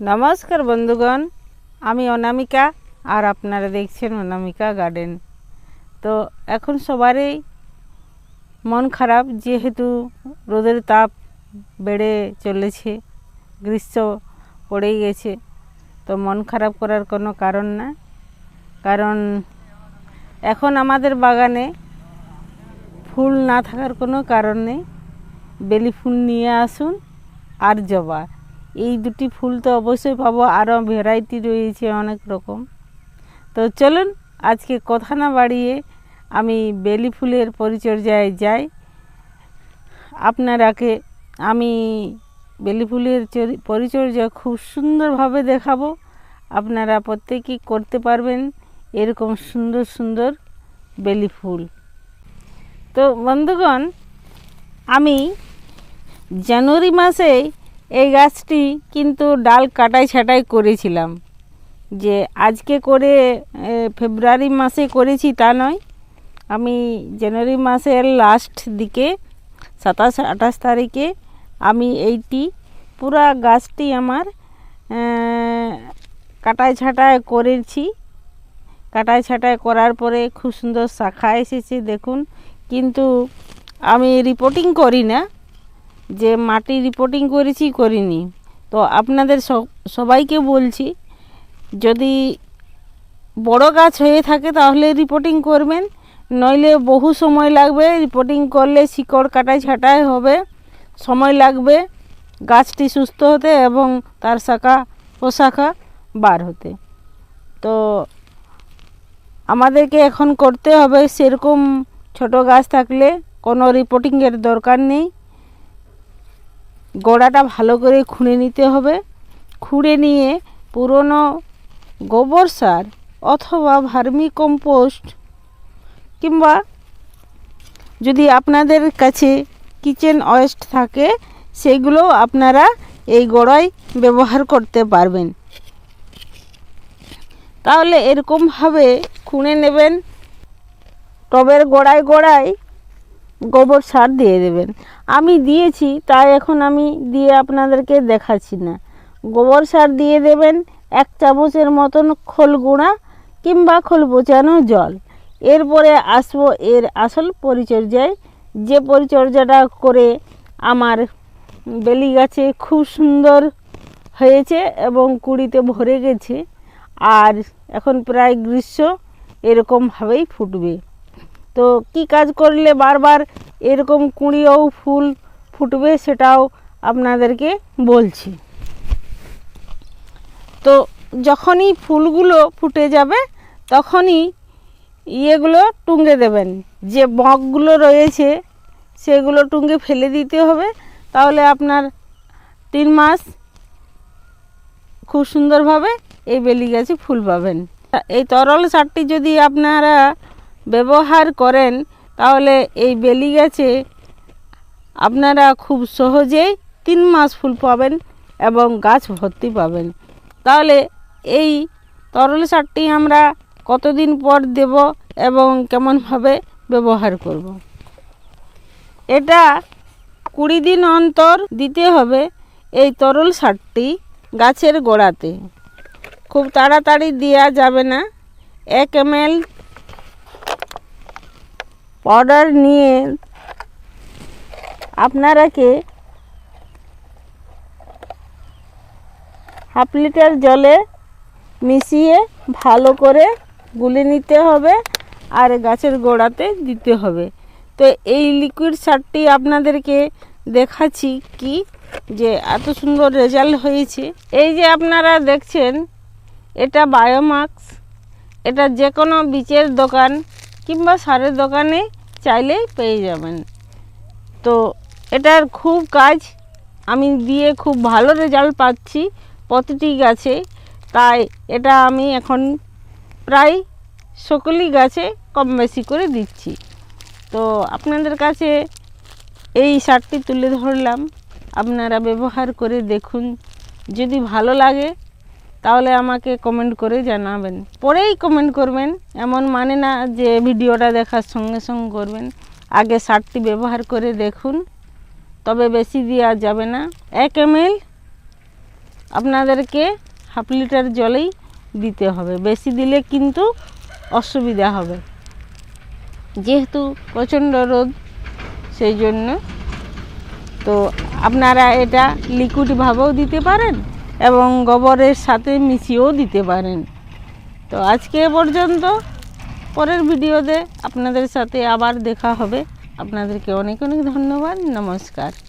নমস্কার বন্ধুগণ, আমি অনামিকা আর আপনারা দেখছেন অনামিকা গার্ডেন। তো এখন সবারই মন খারাপ, যেহেতু রোদের তাপ বেড়ে চলেছে, গ্রীষ্ম পড়েই গেছে, তো মন খারাপ করার কোনো কারণ না। কারণ এখন আমাদের বাগানে ফুল না থাকার কোনো কারণ নেই। বেলি ফুল নিয়ে আসুন আর জবা। এই দুটি ফুল তো অবশ্যই পাবো আরও ভ্যারাইটি রয়েছে অনেক রকম। তো চলুন, আজকে কথা না বাড়িয়ে আমি বেলি ফুলের পরিচর্যায় যাই। আপনারাকে আমি বেলি ফুলের চরি- পরিচর্যা খুব সুন্দরভাবে দেখাবো। আপনারা প্রত্যেকেই করতে পারবেন এরকম সুন্দর সুন্দর বেলি ফুল। তো বন্ধুগণ, আমি জানুয়ারি মাসে এই গাছটি কিন্তু ডাল কাটাই ছাটাই করেছিলাম। যে আজকে করে ফেব্রুয়ারি মাসে করেছি তা নয়। আমি জানুয়ারি মাসের লাস্ট দিকে, সাতাশ, আঠাশ তারিখে আমি এইটি, পুরা গাছটি আমার কাটাই ছাটাই করেছি। কাটাই ছাটাই করার পরে খুব সুন্দর শাখা এসেছে, দেখুন। কিন্তু আমি রিপোর্টিং করি না। যে মাটি রিপোর্টিং করেছি, করিনি। তো আপনাদের সব- সবাইকে বলছি, যদি বড় গাছ হয়ে থাকে তাহলে রিপোর্টিং করবেন, নইলে বহু সময় লাগবে রিপোর্টিং করলে শিকড় কাটাই ছাটাই হবে, সময় লাগবে গাছটি সুস্থ হতে এবং তার শাখা প্রশাখা বার হতে। তো আমাদেরকে এখন করতে হবে, সেরকম ছোট গাছ থাকলে কোনো রিপোর্টিংয়ের দরকার নেই। গোড়াটা ভালো করে খুঁড়ে নিতে হবে। খুঁড়ে নিয়ে পুরনো গোবর সার অথবা ভার্মি কম্পোস্ট কিংবা যদি আপনাদের কাছে কিচেন ওয়েস্ট থাকে সেগুলো আপনারা এই গোড়ায় ব্যবহার করতে পারবেন। তাহলে এরকমভাবে খুঁড়ে নেবেন। টবের গোড়ায় গোড়ায় গোবর সার দিয়ে দেবেন। আমি দিয়েছি, তাই এখন আমি দিয়ে আপনাদেরকে দেখাচ্ছি না। গোবর সার দিয়ে দেবেন এক চামচের মতন খোল গুঁড়া কিংবা খোল পচানো জল। এরপরে আসব এর আসল পরিচর্যায়। যে পরিচর্যাটা করে আমার বেলি গাছে খুব সুন্দর হয়েছে এবং কুড়িতে ভরে গেছে। আর এখন প্রায় গ্রীষ্ম এরকমভাবেই ফুটবে। তো কি কাজ করলে বারবার এরকম কুঁড়িও ফুল ফুটবে সেটাও আপনাদেরকে বলছি। তো যখনই ফুলগুলো ফুটে যাবে, তখনই ইয়েগুলো টুঙ্গে দেবেন। যে বকগুলো রয়েছে, সেগুলো টুঙ্গে ফেলে দিতে হবে। তাহলে আপনার তিন মাস খুব সুন্দরভাবে এই বেলি গাছে ফুল পাবেন। এই তরল সারটি যদি আপনারা ব্যবহার করেন, তাহলে এই বেলি গাছে আপনারা খুব সহজেই তিন মাস ফুল পাবেন এবং গাছ ভর্তি পাবেন। তাহলে এই তরল সারটি আমরা কতদিন পর দেব এবং কেমনভাবে ব্যবহার করব। এটা কুড়ি দিন অন্তর দিতে হবে এই তরল সারটি গাছের গোড়াতে। খুব তাড়াতাড়ি দেওয়া যাবে না। এক এম পাউডার নিয়ে আপনারাকে হাফ লিটার জলে মিশিয়ে ভালো করে গুলে নিতে হবে আর গাছের গোড়াতে দিতে হবে। তো এই লিকুইড সারটি আপনাদেরকে দেখাচ্ছি কি যে এত সুন্দর রেজাল্ট হয়েছে। এই যে আপনারা দেখছেন, এটা বায়োমাক্স এটা যে কোনো বীজের দোকান কিংবা সারের দোকানে চাইলেই পেয়ে যাবেন। তো এটার খুব কাজ। আমি দিয়ে খুব ভালো রেজাল্ট পাচ্ছি প্রতিটি গাছে। তাই এটা আমি এখন প্রায় সকলই গাছে কম বেশি করে দিচ্ছি। তো আপনাদের কাছে এই সারটি তুলে ধরলাম। আপনারা ব্যবহার করে দেখুন। যদি ভালো লাগে তাহলে আমাকে কমেন্ট করে জানাবেন। পরেই কমেন্ট করবেন, এমন মানে না যে ভিডিওটা দেখার সঙ্গে সঙ্গে করবেন। আগে সারটি ব্যবহার করে দেখুন, তবে বেশি দেওয়া যাবে না। এক এম আপনাদেরকে হাফ লিটার জলেই দিতে হবে। বেশি দিলে কিন্তু অসুবিধা হবে। যেহেতু প্রচণ্ড রোদ, সেই জন্য। তো আপনারা এটা লিকুইডভাবেও দিতে পারেন এবং গোবরের সাথে মিশিয়েও দিতে পারেন। তো আজকে পর্যন্ত। পরের ভিডিওতে আপনাদের সাথে আবার দেখা হবে। আপনাদেরকে অনেক অনেক ধন্যবাদ। নমস্কার।